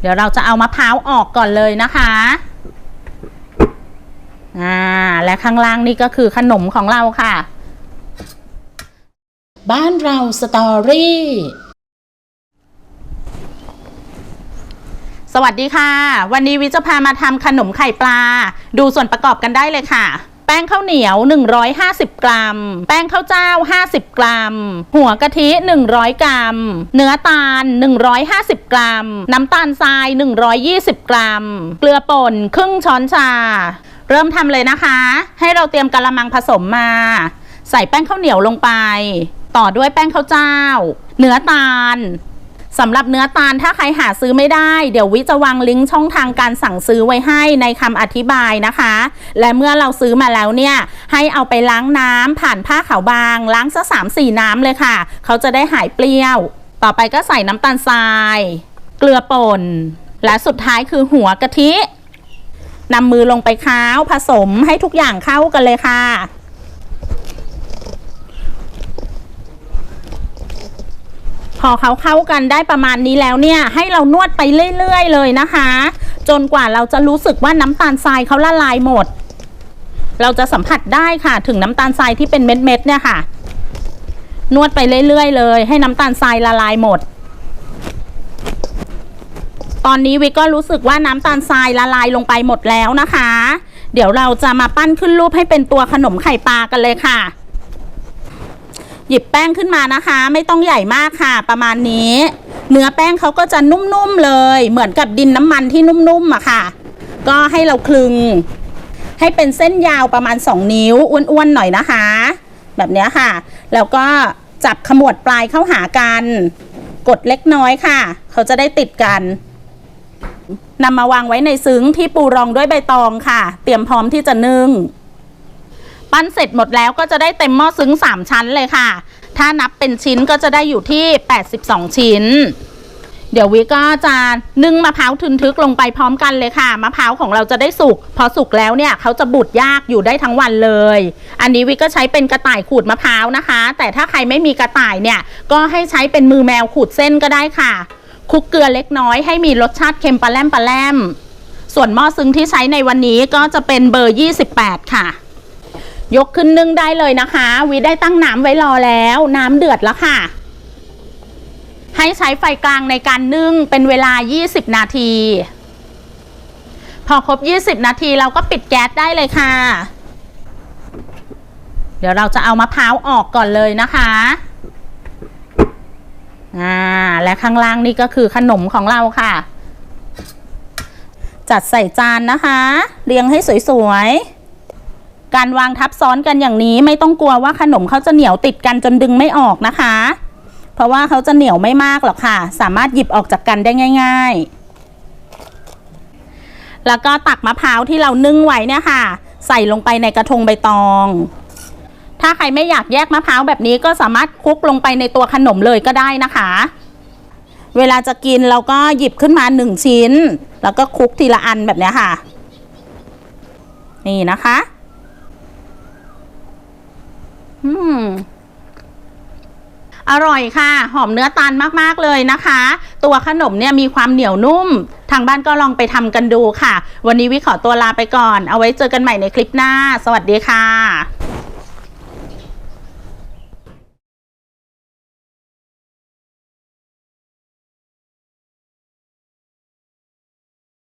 เดี๋ยวเราจะเอามะพร้าวออกก่อนเลยนะคะอ่าและข้างล่างนี่ก็คือขนมของเราค่ะ บ้านเราสตอรี่สวัสดีค่ะ วันนี้วิจะพามาทำขนมไข่ปลา ดูส่วนประกอบกันได้เลยค่ะ แป้งข้าวเหนียว 150 กรัม แป้งข้าวเจ้า 50 กรัม หัวกะทิ 100 กรัม เนื้อตาล 150 กรัม น้ำตาลทราย 120 กรัม เกลือป่นครึ่งช้อนชา เริ่มทำเลยนะคะ ให้เราเตรียมกะละมังผสมมา ใส่แป้งข้าวเหนียวลงไป ต่อด้วยแป้งข้าวเจ้า เนื้อตาล สำหรับเนื้อตาลถ้าใครหาซื้อไม่ได้ เดี๋ยววิจะวางลิงก์ช่องทางการสั่งซื้อไว้ให้ในคำอธิบายนะคะ และเมื่อเราซื้อมาแล้วเนี่ย ให้เอาไปล้างน้ำผ่านผ้าขาวบาง ล้างสักสามสี่น้ำเลยค่ะ เขาจะได้หายเปรี้ยว ต่อไปก็ใส่น้ำตาลทราย เกลือป่น และสุดท้ายคือหัวกะทินำมือลงไปค้าวผสมให้ทุกอย่างเข้ากันเลยค่ะ พอเขาเข้ากันได้ประมาณนี้แล้วเนี่ย ให้เรานวดไปเรื่อยๆเลยนะคะ จนกว่าเราจะรู้สึกว่าน้ำตาลทรายเขาละลายหมด เราจะสัมผัสได้ค่ะถึงน้ำตาลทรายที่เป็นเม็ดๆเนี่ยค่ะ นวดไปเรื่อยๆเลย ให้น้ำตาลทรายละลายหมด ตอนนี้วิกก็รู้สึกว่าน้ำตาลทรายละลายลงไปหมดแล้วนะคะ เดี๋ยวเราจะมาปั้นขึ้นรูปให้เป็นตัวขนมไข่ปลากันเลยค่ะ หยิบแป้งขึ้นมานะคะ ไม่ต้องใหญ่มากค่ะ ประมาณนี้ เนื้อแป้งเขาก็จะนุ่มๆเลย เหมือนกับดินน้ำมันที่นุ่มๆอะค่ะ ก็ให้เราคลึง ให้เป็นเส้นยาวประมาณ 2 นิ้วอ้วนๆหน่อยนะคะ แบบนี้ค่ะ แล้วก็จับขมวดปลายเข้าหากัน กดเล็กน้อยค่ะ เขาจะได้ติดกันนำมาวางไว้ในซึ้งที่ปูรองด้วยใบตองค่ะ เตรียมพร้อมที่จะนึ่ง ปั้นเสร็จหมดแล้วก็จะได้เต็มหม้อซึ้ง 3 ชั้นเลยค่ะ ถ้านับเป็นชิ้นก็จะได้อยู่ที่ 82 ชิ้น เดี๋ยววิก็จะนึ่งมะพร้าวทึนทึกลงไปพร้อมกันเลยค่ะ มะพร้าวของเราจะได้สุก พอสุกแล้วเนี่ยเขาจะบุดยากอยู่ได้ทั้งวันเลย อันนี้วิก็ใช้เป็นกระต่ายขูดมะพร้าวนะคะ แต่ถ้าใครไม่มีกระต่ายเนี่ยก็ให้ใช้เป็นมือแมวขูดเส้นก็ได้ค่ะคลุกเกลือเล็กน้อยให้มีรสชาติเค็มปลาแลมปลาแลมส่วนหม้อซึ้งที่ใช้ในวันนี้ก็จะเป็นเบอร์ 28 ค่ะ ยกขึ้นนึ่งได้เลยนะคะ วิได้ตั้งน้ำไว้รอแล้ว น้ำเดือดแล้วค่ะ ให้ใช้ไฟกลางในการนึ่งเป็นเวลา 20 นาที พอครบ 20 นาทีเราก็ปิดแก๊สได้เลยค่ะ เดี๋ยวเราจะเอามะพร้าวออกก่อนเลยนะคะอ่าและข้างล่างนี่ก็คือขนมของเราค่ะ จัดใส่จานนะคะ เรียงให้สวยๆ การวางทับซ้อนกันอย่างนี้ไม่ต้องกลัวว่าขนมเขาจะเหนียวติดกันจนดึงไม่ออกนะคะ เพราะว่าเขาจะเหนียวไม่มากหรอกค่ะ สามารถหยิบออกจากกันได้ง่าย ๆ แล้วก็ตักมะพร้าวที่เรานึ่งไว้เนี่ยค่ะ ใส่ลงไปในกระทงใบตอง ถ้าใครไม่อยากแยกมะพร้าวแบบนี้ก็สามารถคลุกลงไปในตัวขนมเลยก็ได้นะคะ เวลาจะกินเราก็หยิบขึ้นมาหนึ่งชิ้น แล้วก็คลุกทีละอันแบบนี้ค่ะ นี่นะคะ อืมอร่อยค่ะ หอมเนื้อตาลมากๆเลยนะคะ ตัวขนมเนี่ยมีความเหนียวนุ่ม ทางบ้านก็ลองไปทำกันดูค่ะ วันนี้วิขอตัวลาไปก่อน เอาไว้เจอกันใหม่ในคลิปหน้า สวัสดีค่ะ